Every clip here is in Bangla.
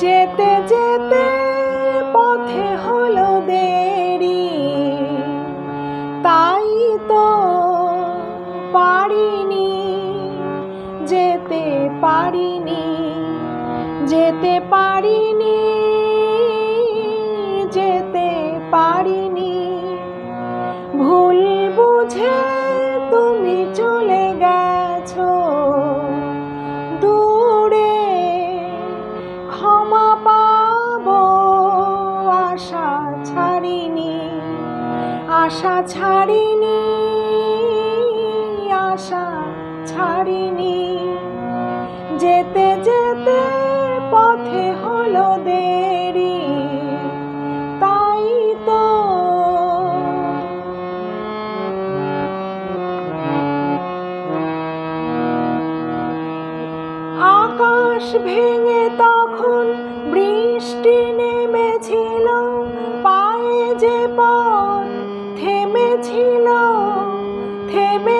যেতে যেতে পথে হলো দেরি। তাই তো পারিনি, যেতে পারিনি যেতে পারিনি যেতে পারিনি। ভুল বুঝে তুমি চলে ছাড়িনি, আশা ছাড়িনি আশা ছাড়িনি। যেতে যেতে পথে হলো দেরি, তাই তো আকাশ ভেঙে তখন বৃষ্টি নেমেছিল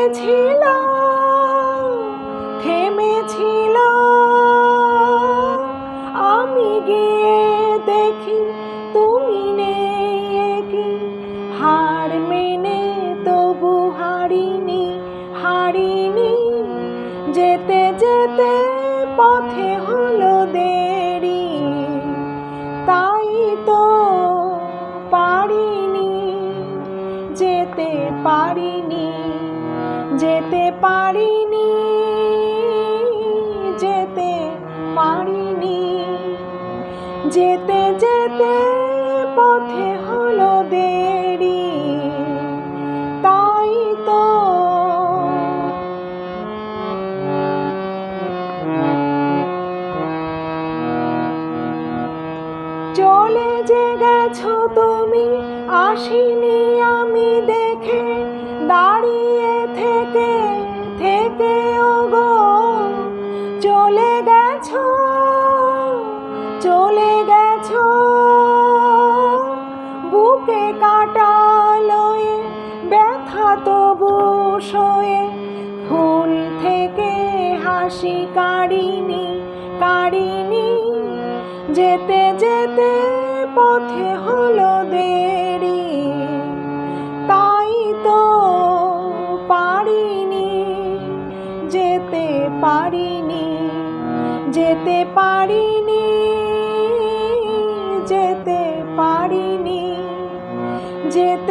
থেমেছিল থেমেছিল আমি গিয়ে দেখি তুমি নেই হার মেনে তবু হারিনি হারিনি। যেতে যেতে পথে হলো দেরি। তাই তো পারিনি, যেতে পারিনি। যেতে পারিনি যেতে পারিনি। যেতে যেতে পথে হলো দেরি, তাই তো চলে যে গেছো তুমি, আসিনি আমি দেখে তবু ফুল থেকে হাসি কাড়িনি কাড়িনি। যেতে যেতে পথে হলো দেরি, তাই তো পারিনি। যেতে পারিনি যেতে পারিনি যেতে পারিনি। যেতে